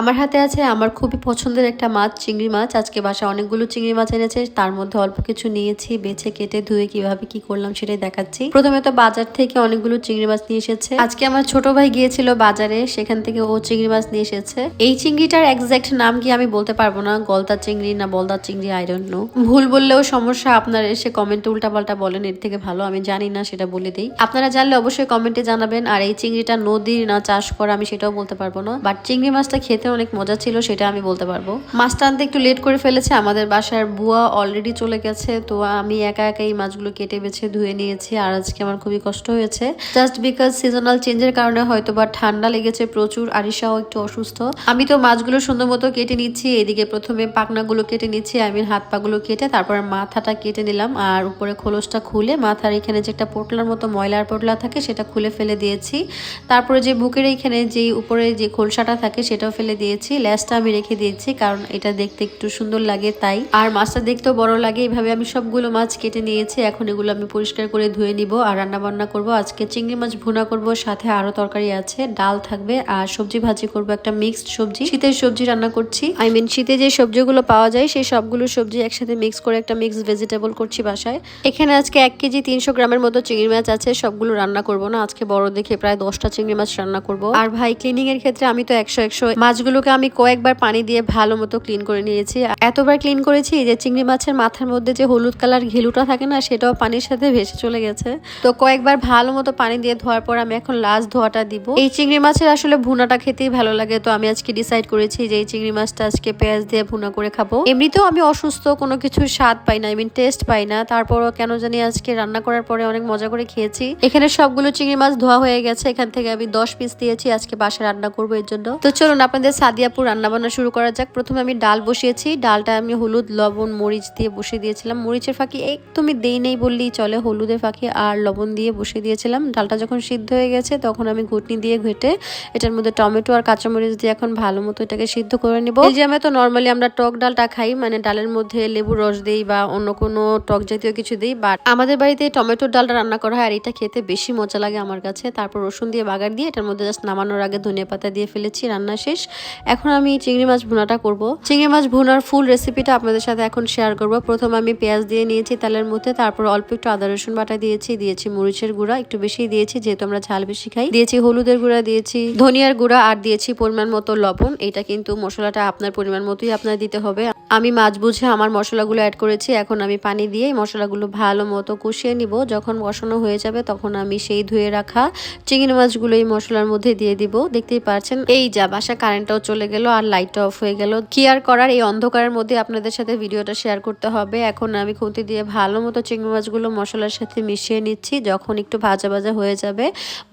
আমার হাতে আছে আমার খুবই পছন্দের একটা মাছ, চিংড়ি মাছ। আজকে বাসা অনেকগুলো চিংড়ি মাছ এনেছে, তার মধ্যে অল্প কিছু নিয়েছি, বেছে কেটে ধুয়ে কীভাবে কি করলাম সেটাই দেখাচ্ছি। প্রথমে তো বাজার থেকে অনেকগুলো চিংড়ি মাছ নিয়ে এসেছে। আজকে আমার ছোট ভাই গিয়েছিল বাজারে, সেখান থেকে ও চিংড়ি মাছ নিয়ে এসেছে। এই চিংড়িটার এক্সাক্ট নাম কি আমি বলতে পারব না, গলদা চিংড়ি না বলদা চিংড়ি ডোন্ট নো ভুল বললেও সমস্যা, আপনারা এসে কমেন্টে উল্টাপাল্টা বলেন, এর থেকে ভালো, আমি জানি না, সেটা বলে দিই। আপনারা জানলে অবশ্যই কমেন্টে জানাবেন, আর এই চিংড়িটা নদীর না চাষ করা, আমি সেটাও বলতে পারব না। বাট চিংড়ি মাছটা খেতে অনেক মজা ছিল, সেটা আমি বলতে পারব। মাছটা আনতে একটু লেট করে ফেলেছে, আমাদের বাসার বুয়া অলরেডি চলে গেছে, তো আমি একা একা এই মাছগুলো কেটে বেছে ধুয়ে নিয়েছি, আর আজকে আমার খুবই কষ্ট হয়েছে। জাস্ট বিকজ সিজনাল চেঞ্জের কারণে হয়তো বা ঠান্ডা লেগেছে প্রচুর, আরিশাও একটু অসুস্থ। আমি তো মাছগুলো সুন্দর মতো কেটে নিচ্ছি, এদিকে প্রথমে পাকনাগুলো কেটে নিচ্ছি আই মিন হাত পাগুলো কেটে তারপর মাথাটা কেটে নিলাম, আর উপরে খোলসটা খুলে মাথার এখানে যে একটা পোটলার মতো ময়লার পোটলা থাকে, সেটা খুলে ফেলে দিয়েছি। তারপরে যে বুকের এখানে যে উপরে যে খোলসাটা থাকে, সেটাও ফেলে দিয়েছি ল্যাসটা আমি রেখে দিয়েছি কারণ এটা দেখতে একটু সুন্দর লাগে তাই। আর মাছটা দেখতেও বড় লাগে এইভাবে আমি সবগুলো মাছ কেটে নিয়েছি, এখন এগুলো আমি পরিষ্কার করে ধুয়ে নিব আর রান্না বান্না করব। আজকে চিংড়ি মাছ ভুনা করব, সাথে আরও তরকারি আছে, ডাল থাকবে আর সবজি ভাজি করব, একটা মিক্সড সবজি। শীতের সবজি রান্না করছি, আই মিন শীতে যে সবজিগুলো পাওয়া যায়, সেই সবগুলো সবজি একসাথে মিক্স করে একটা মিক্সড ভেজিটেবল করছি বাসায়। এখানে আজকে এক কেজি তিনশো গ্রামের মতো চিংড়ি মাছ আছে, সবগুলো রান্না করব না, আজকে বড় দেখে প্রায় দশটা চিংড়ি মাছ রান্না করব। আর ভাই ক্লিনিং এর ক্ষেত্রে আমি তো একশো একশো মাছগুলোকে আমি কয়েকবার পানি দিয়ে ভালো মতো ক্লিন করে নিয়েছি। এতবার ক্লিন করেছি যে চিংড়ি মাছের মাথার মধ্যে যে হলুদ কালার ঘিলুটা থাকে না, সেটাও পানির সাথে ভেসে চলে গেছে। তো কয়েকবার ভালো মতো পানি দিয়ে ধোয়ার পর আমি এখন লাস্ট ধোয়াটা দিব। এই চিংড়ি মাছের আসলে ভুনাটা খেতেই ভালো লাগে, তো আমি আজকে ডিসাইড করেছি যে এই চিংড়ি মাছটা আজকে পেঁয়াজ দিয়ে ভুনা করে খাব। এমনিতেও আমি অসুস্থ, কোনো কিছু স্বাদ পাই না আই মিন টেস্ট পাই না। তারপরও কেন জানি আজকে রান্না করার পরে অনেক মজা করে খেয়েছি। এখানে সবগুলো চিংড়ি মাছ ধোয়া হয়ে গেছে, এখান থেকে আমি দশ পিস দিয়েছি, আজকে বাসায় রান্না করব এর জন্য। তো চলুন, আপনাদের সাদিয়াপুর রান্না বান্না শুরু করা যাক। প্রথমে আমি ডাল বসিয়েছি। ডালটা আমি হলুদ, লবণ, মরিচ দিয়ে বসিয়ে দিয়েছিলাম। মরিচের ফাঁকি একদমই দেই নেই বললেই চলে। হলুদের ফাঁকি আর লবণ দিয়ে বসিয়ে দিয়েছিলাম। ডালটা যখন সিদ্ধ হয়ে গেছে তখন আমি ঘুটনি দিয়ে ঘেটে এটার মধ্যে টমেটো আর কাঁচামরিচ দিয়ে এখন ভালো মতো এটাকে সিদ্ধ করে নেব। এই যে আমি তো নর্মালি আমরা টক ডালটা খাই মানে ডালের মধ্যে লেবু রস দিই বা অন্য কোনো টক জাতীয় কিছু দিই বাট আমাদের বাড়িতে টমেটোর ডালটা রান্না করা হয় আর এটা খেতে বেশি মজা লাগে আমার কাছে। তারপর রসুন দিয়ে বাগার দিয়ে এটার মধ্যে জাস্ট নামানোর আগে ধনিয়া পাতা দিয়ে ফেলেছি, রান্না শেষ। এখন আমি চিংড়ি মাছ ভুনাটা করব। চিংড়ি মাছ ভুনার ফুল রেসিপিটা আপনাদের সাথে এখন শেয়ার করব। প্রথম আমি পেঁয়াজ দিয়ে নিয়েছি তেলের মধ্যে, তারপর অল্প একটু আদা, রসুন বাটা দিয়েছি দিয়েছি মরিচের গুঁড়া, একটু বেশি দিয়েছি, যেহেতু আমরা ঝাল বেশি খাই। দিয়েছি হলুদের গুঁড়া, দিয়েছি ধনিয়ার গুঁড়া, আর দিয়েছি পরিমাণ মতো লবণ। এটা কিন্তু মশলাটা আপনার পরিমাণ মতোই আপনার দিতে হবে। আমি মাছ বুঝে আমার মশলাগুলো অ্যাড করেছি, এখন আমি পানি দিয়ে মশলাগুলো ভালো মতো কষিয়ে নিব। যখন কষানো হয়ে যাবে তখন আমি সেই ধুয়ে রাখা চিংড়ি মাছগুলো এই মশলার মধ্যে দিয়ে দিব। দেখতেই পারছেন এই যা বাসা কারেন্টটাও চলে গেল আর লাইটটা অফ হয়ে গেল। কি আর করার? এই অন্ধকারের মধ্যে আপনাদের সাথে ভিডিওটা শেয়ার করতে হবে। এখন আমি খুঁতি দিয়ে ভালো মতো চিংড়ি মাছগুলো মশলার সাথে মিশিয়ে নিচ্ছি। যখন একটু ভাজা ভাজা হয়ে যাবে,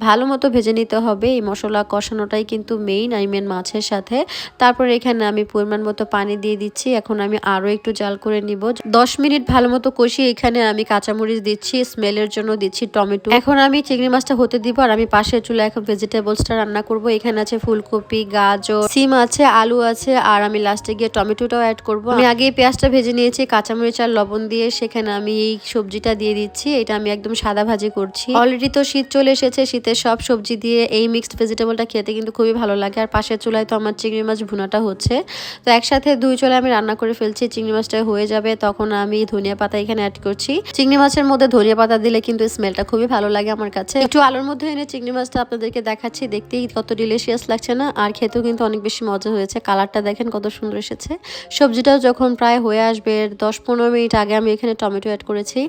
ভালো মতো ভেজে নিতে হবে। এই মশলা কষানোটাই কিন্তু মেইন আই মেন মাছের সাথে। তারপর এখানে আমি পরিমাণ মতো পানি দিয়ে দিচ্ছি। এখন আমি আরও একটু জাল করে নিব। দশ মিনিট ভালো মতো কষিয়ে এখানে আমি কাঁচামরিচ দিচ্ছি। স্মেলের জন্য দিচ্ছি টমেটো। এখন আমি চিংড়ি মাছটা হতে দিব আর আমি পাশের চুলা এখন ভেজিটেবলসটা রান্না করব। এখানে আছে ফুলকপি, গাজর সিম আছে, আলু আছে, আর আমি লাস্টে গিয়ে টমেটোটাও অ্যাড করব। আমি আগে পেঁয়াজটা ভেজে নিয়েছি, কাঁচামরিচ আর লবণ দিয়ে সেখানে আমি এই সবজিটা দিয়ে দিচ্ছি। এটা আমি একদম সাদা ভাজি করছি। অলরেডি তো শীত চলে এসেছে, শীতের সব সবজি দিয়ে এই মিক্সড ভেজিটেবলটা খেতে কিন্তু খুবই ভালো লাগে। আর পাশের চুলায় তো আমার চিংড়ি মাছ ভুনাটা হচ্ছে। তো একসাথে দুই চুলায় আমি রান্না করে ফেলছি, চিংড়ি মাছটা হয়ে যাবে, তখন আমি ধনিয়া পাতা এখানে অ্যাড করছি। চিংড়ি মাছের মধ্যে ধনিয়া পাতা দিলে কিন্তু স্মেলটা খুবই ভালো লাগে আমার কাছে। একটু আলোর মধ্যে এনে চিংড়ি মাছটা আপনাদেরকে দেখাচ্ছি, দেখতেই কত ডিলিশিয়াস লাগছে না? আর খেতেও কিন্তু অনেক বেশি মজা হয়েছে। কালারটা দেখেন কত সুন্দর এসেছে। সবজিটাও যখন প্রায় হয়ে আসবে দশ পনেরো মিনিট আগে আমি এখানে টমেটো অ্যাড করেছি।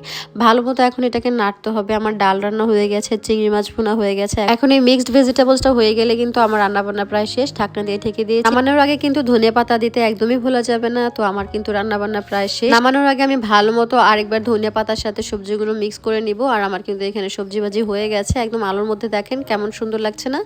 ভালো মতো এখন এটাকে নাড়তে হবে। আমার ডাল রান্না হয়ে গেছে, চিংড়ি মাছ ভুনা হয়ে গেছে। এখন এই মিক্সড ভেজিটেবলসটা হয়ে গেলে কিন্তু আমার রান্না বান্না প্রায় শেষ। ঢাকনা দিয়ে ঠেকে দিয়ে নামানোর আগে কিন্তু ধনে পাতা দিতে একদমই ভোলা যাবে না। তো আমার কিন্তু রান্না বান্না প্রায় শেষ। নামানোর আগে আমি ভালো মতো আরেকবার ধনিয়া পাতার সাথে সবজিগুলো মিক্স করে নিব। আর আমার কিন্তু এখানে সবজি ভাজি হয়ে গেছে। একদম আলোর মধ্যে দেখেন কেমন সুন্দর লাগছে না।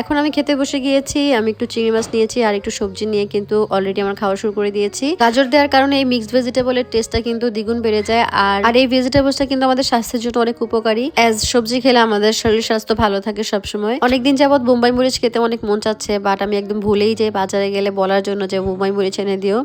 এখন আমি খেতে বসে গিয়েছি। আমি একটু চিংড়ি মাছ নিয়েছি আর একটু সবজি নিয়ে কিন্তু অলরেডি আমার খাওয়া শুরু করে দিয়েছি। গাজর দেওয়ার কারণে এই মিক্সড ভেজিটেবলের টেস্টটা কিন্তু দ্বিগুণ বেড়ে যায় আর আর এই ভেজিটেবলসটা কিন্তু আমাদের স্বাস্থ্যের জন্য অনেক উপকারী। অ্যাজ সবজি খেলে আমাদের শরীর স্বাস্থ্য ভালো থাকে সবসময়। অনেকদিন যাবত বোম্বাই মরিচ খেতে অনেক মন চাচ্ছে বাট আমি একদম ভুলেই যাই বাজারে গেলে বলার জন্য যে বোম্বাই মরিচ এনে দিও।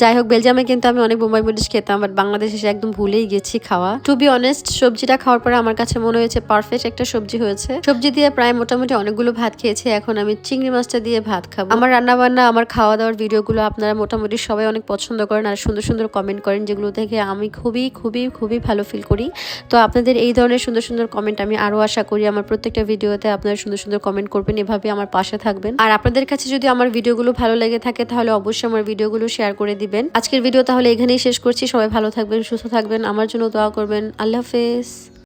যাই হোক, বেলজিয়ামে কিন্তু আমি অনেক বোম্বাই মরিচ খেতাম বাট বাংলাদেশে এসে একদম ভুলেই গেছি খাওয়া। টু বি অনেস্ট সবজিটা খাওয়ার পরে আমার কাছে মনে হয়েছে পারফেক্ট একটা সবজি হয়েছে। সবজি দিয়ে প্রায় মোটামুটি অনেকগুলো ভাত খেয়েছি, এখন আমি চিংড়ি মাছটা দিয়ে ভাত খাব। আমার রান্না বান্না আমার খাওয়া দাওয়ার ভিডিওগুলো আপনারা মোটামুটি সবাই অনেক পছন্দ করেন আর সুন্দর সুন্দর কমেন্ট করেন, যেগুলো থেকে আমি খুবই খুবই খুবই ভালো ফিল করি। তো আপনাদের এই ধরনের সুন্দর সুন্দর কমেন্ট আমি আরও আশা করি আমার প্রত্যেকটা ভিডিওতে আপনারা সুন্দর সুন্দর কমেন্ট করবেন, এভাবে আমার পাশে থাকবেন। আর আপনাদের কাছে যদি আমার ভিডিওগুলো ভালো লেগে থাকে, তাহলে অবশ্যই আমার ভিডিওগুলো শেয়ার করে দিবেন। আজকের ভিডিও তাহলে এখানেই শেষ করছি। সবাই ভালো থাকবেন, সুস্থ থাকবেন। আমার জন্য দোয়া করবেন। আল্লাহ হাফেজ।